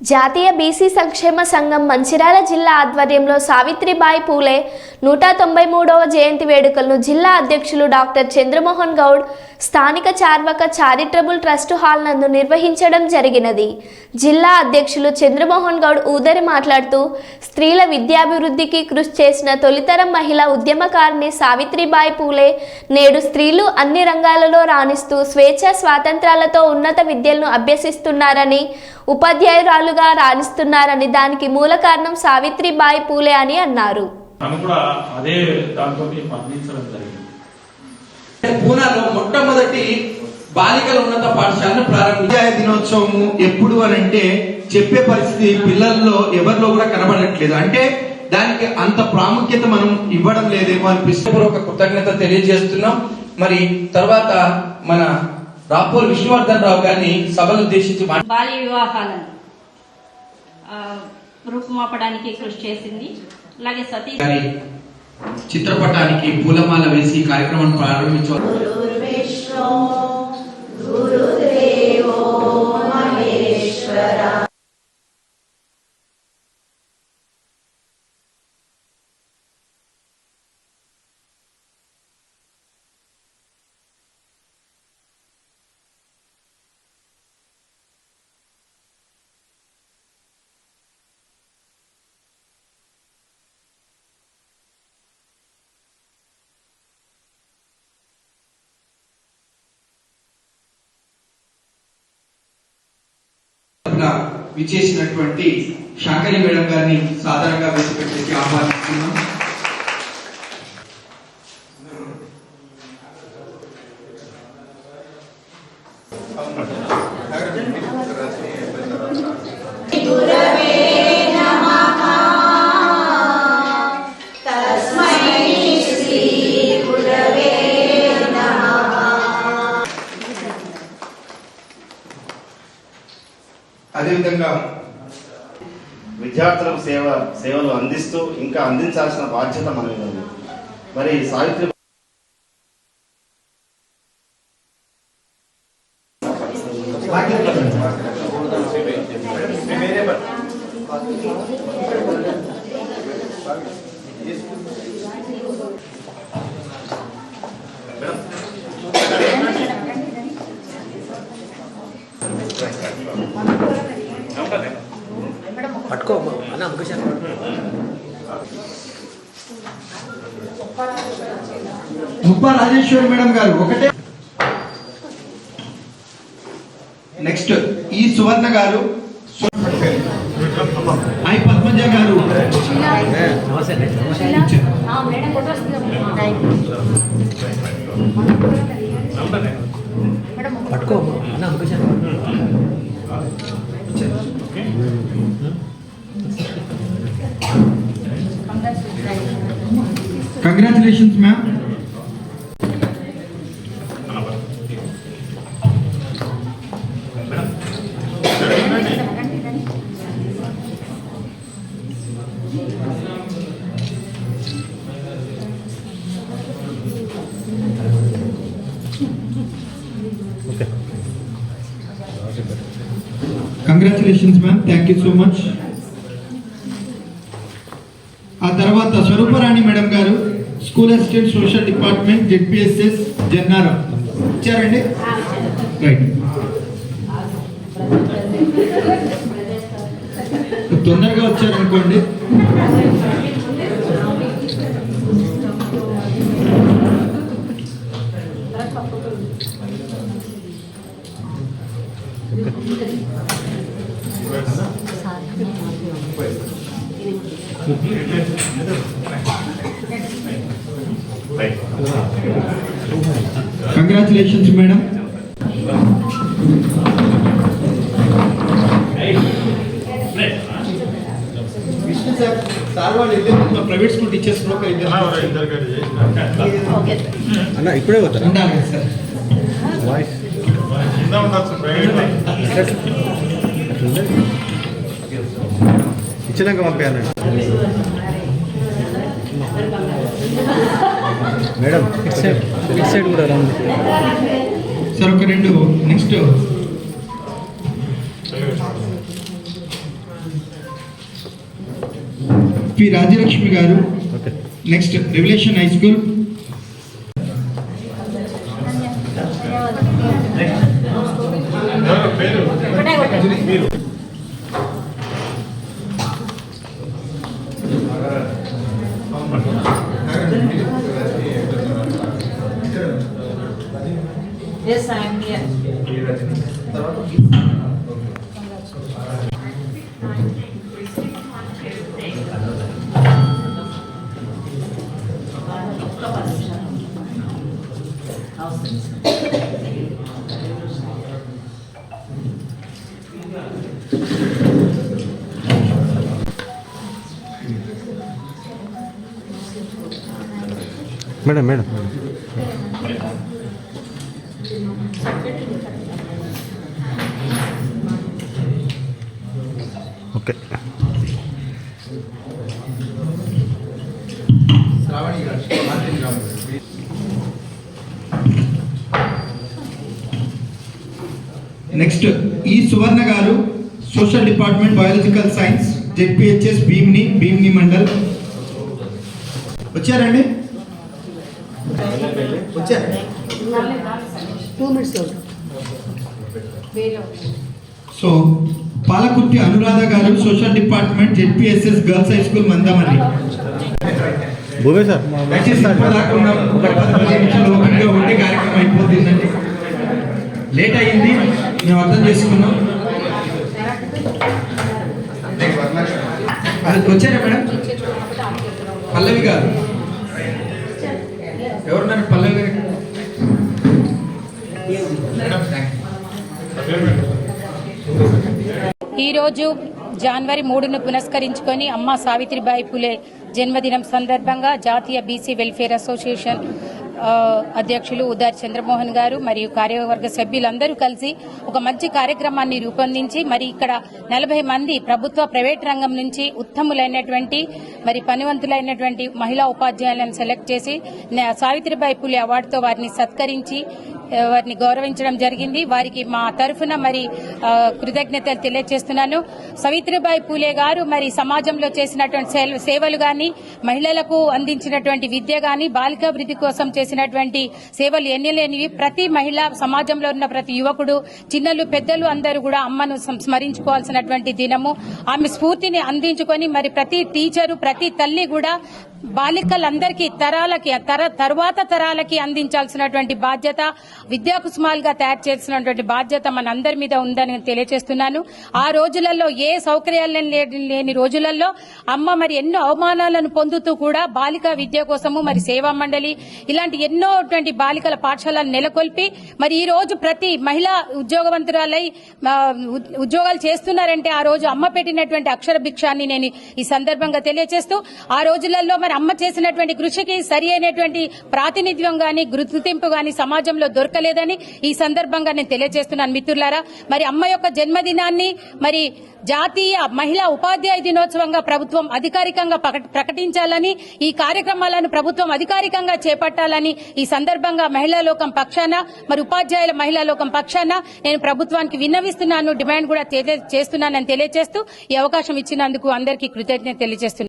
జాతీయ బీసీ సంక్షేమ సంఘం మంచిర్యాల జిల్లా ఆధ్వర్యంలో సావిత్రిబాయి పూలే నూట తొంభై మూడవ జయంతి వేడుకలను జిల్లా అధ్యక్షులు డాక్టర్ చంద్రమోహన్ గౌడ్ స్థానిక చార్వక చారిటబుల్ ట్రస్ట్ హాల్ నందు నిర్వహించడం జరిగినది. జిల్లా అధ్యక్షులు చంద్రమోహన్ గౌడ్ ఊదరి మాట్లాడుతూ స్త్రీల విద్యాభివృద్ధికి కృషి చేసిన తొలితరం మహిళా ఉద్యమకారిణి సావిత్రిబాయి పూలే నేడు స్త్రీలు అన్ని రంగాలలో రాణిస్తూ స్వేచ్ఛ స్వాతంత్రాలతో ఉన్నత విద్యలను అభ్యసిస్తున్నారని ఉపాధ్యాయురాలుగా రాణిస్తున్నారని దానికి మూల కారణం సావిత్రిబాయి పూలే అని అన్నారు. తను కూడా అదే దాంతో మరణించడం జరిగింది. పూనాలో మొట్టమొదటి బాలికల ఉన్నత పాఠశాలను ప్రారంభించారు విద్యా దినోత్సవము ఎప్పుడు అని అంటే చెప్పే పరిస్థితి పిల్లల్లో ఎవరిలో కూడా కనబడట్లేదు. అంటే దానికి అంత ప్రాముఖ్యత మనం ఇవ్వడం లేదేమో అనిపిస్తుంది. ఒక కృతజ్ఞత తెలియజేస్తున్నాం. మరి తర్వాత మన రాపూర్ విష్ణువర్ధన్ రావు గారిని సభలు ఉద్దేశించి. బాల్య వివాహాలను రూపుమాపడానికి కృషి చేసింది. అలాగే సతీ గారి చిత్రపటానికి పూలమాల వేసి ఈ కార్యక్రమం ప్రారంభించారు తరపున విచ్చేసినటువంటి శాంకరి మేడం గారిని సాధారణంగా వేసిపెట్టేసి ఆహ్వానిస్తున్నాం. అదేవిధంగా విద్యార్థులకు సేవ సేవలు అందిస్తూ ఇంకా అందించాల్సిన బాధ్యత మన మీద ఉంది. మరి సావిత్రి ముప్ప రాజేశ్వరి మేడం గారు ఒకటే. నెక్స్ట్ ఈ సువర్ణ గారు ఐ పద్మజ గారు. Congratulations ma'am congratulations ma'am thank you so much ఆ తర్వాత స్వరూపరాణి మేడం గారు school assistant social department ZPSS Jannaram ఇచ్చారండి రైట్. తొందరగా వచ్చారనుకోండి. Congratulations madam Vishnu sir sir వాళ్ళు ఇద్దరు ప్రైవేట్ స్కూల్ టీచర్స్లో ఒక ఇద్దరు అన్న ఇప్పుడే పోతారా? ఉండాలి కదా సార్ వాయిస్ ఇచ్చినాక పంపాను మేడం. సైడ్ కూడా రండి. సార్ ఒక రెండు నెక్స్ట్. పి రాజలక్ష్మి గారు. Next revolution high school. పేరు madam madam. Okay. Next E Suvarna గారు social department biological science ZPHS Bhimini Bhimini mandal వచ్చారండి? వచ్చారు సో పాలకుర్తి అనురాధ గారు social department ZPSS girls high school భూమే సార్. ఉంటే కార్యక్రమం అయిపోతుందండి లేట్ అయ్యింది మేము అర్థం చేసుకున్నాం. అది వచ్చారా మేడం? పల్లవి గారు. ఈరోజు జనవరి మూడును పునస్కరించుకొని అమ్మ సావిత్రిబాయి పులే జన్మదినం సందర్భంగా జాతీయ బీసీ వెల్ఫేర్ అసోసియేషన్ అధ్యక్షులు ఉదార్ చంద్రమోహన్ గారు మరియు కార్యవర్గ సభ్యులందరూ కలిసి ఒక మంచి కార్యక్రమాన్ని రూపొందించి మరి ఇక్కడ నలభై మంది ప్రభుత్వ ప్రైవేట్ రంగం నుంచి ఉత్తములైనటువంటి మరి పనివంతులైనటువంటి మహిళా ఉపాధ్యాయులను సెలెక్ట్ చేసి సావిత్రిబాయి పులి అవార్డుతో వారిని సత్కరించి వారిని గౌరవించడం జరిగింది. వారికి మా తరఫున మరి కృతజ్ఞతలు తెలియజేస్తున్నాను. సవిత్రిబాయి పూలే గారు మరి సమాజంలో చేసినటువంటి సేవ- సేవలు గాని మహిళలకు అందించినటువంటి విద్య గాని బాలికాభివృద్ధి కోసం చేసినటువంటి సేవలు ఎన్నలేనివి. ప్రతి మహిళ సమాజంలో ఉన్న ప్రతి యువకుడు చిన్నలు పెద్దలు అందరూ కూడా అమ్మను స్మరించుకోవాల్సినటువంటి దినము. ఆమె స్ఫూర్తిని అందించుకొని మరి ప్రతి టీచరు ప్రతి తల్లి కూడా బాలికలందరికీ తరాలకి తర తరువాత తరాలకి అందించాల్సినటువంటి బాధ్యత విద్యా కుసుమాలుగా తయారు చేసినటువంటి బాధ్యత మనందరి మీద ఉందని తెలియజేస్తున్నాను. ఆ రోజులలో ఏ సౌకర్యాలు లేని- లేని రోజులలో అమ్మ మరి ఎన్నో అవమానాలను పొందుతూ కూడా బాలిక విద్య కోసము మరి సేవా మండలి ఇలాంటి ఎన్నో అటువంటి బాలికల పాఠశాలను నెలకొల్పి మరి ఈ రోజు ప్రతి మహిళా ఉద్యోగవంతురాలై ఉద్- ఉద్యోగాలు చేస్తున్నారంటే ఆ రోజు అమ్మ పెట్టినటువంటి అక్షర భిక్షాన్ని నేను ఈ సందర్భంగా తెలియజేస్తూ ఆ రోజులలో మరి అమ్మ చేసినటువంటి కృషికి సరి అయినటువంటి ప్రాతినిధ్యం గాని గుర్తింపు గాని సమాజంలో దొరకలేదని ఈ సందర్భంగా నేను తెలియజేస్తున్నాను మిత్రులారా. మరి అమ్మ యొక్క జన్మదినాన్ని మరి జాతీయ మహిళా ఉపాధ్యాయ దినోత్సవంగా ప్రభుత్వం అధికారికంగా ప్రకట- ప్రకటించాలని ఈ కార్యక్రమాలను ప్రభుత్వం అధికారికంగా చేపట్టాలని ఈ సందర్భంగా మహిళా లోకం పక్షాన మరి ఉపాధ్యాయుల మహిళా లోకం పక్షాన నేను ప్రభుత్వానికి విన్నవిస్తున్నాను డిమాండ్ కూడా చేస్తున్నానని తెలియజేస్తూ ఈ అవకాశం ఇచ్చినందుకు అందరికీ కృతజ్ఞత తెలియజేస్తున్నాను.